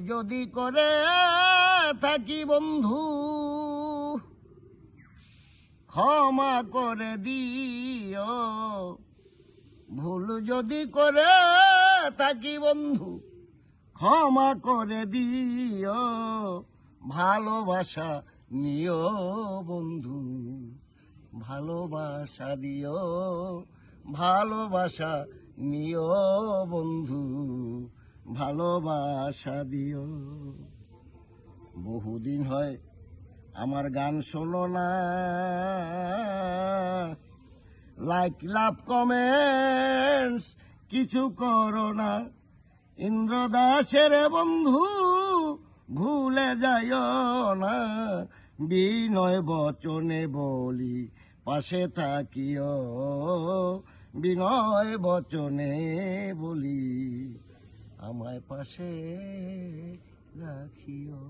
যদি করে থাকি বন্ধু, ক্ষমা করে দিও। ভুল যদি করে থাকি বন্ধু, ক্ষমা করে দিও। ভালোবাসা নিও বন্ধু, ভালোবাসা দিও, ভালোবাসা নিও বন্ধু। ভালোবাসা দিও। বহুদিন হয় আমার গান শোনো না। লাইক লাভ কমেন্টস কিছু করো না। ইন্দ্রদাসের বন্ধু, ভুলে যাইও না। বিনয় বচনে বলি, পাশে থাকিও। বিনয় বচনে বলি পাশে রাখিও।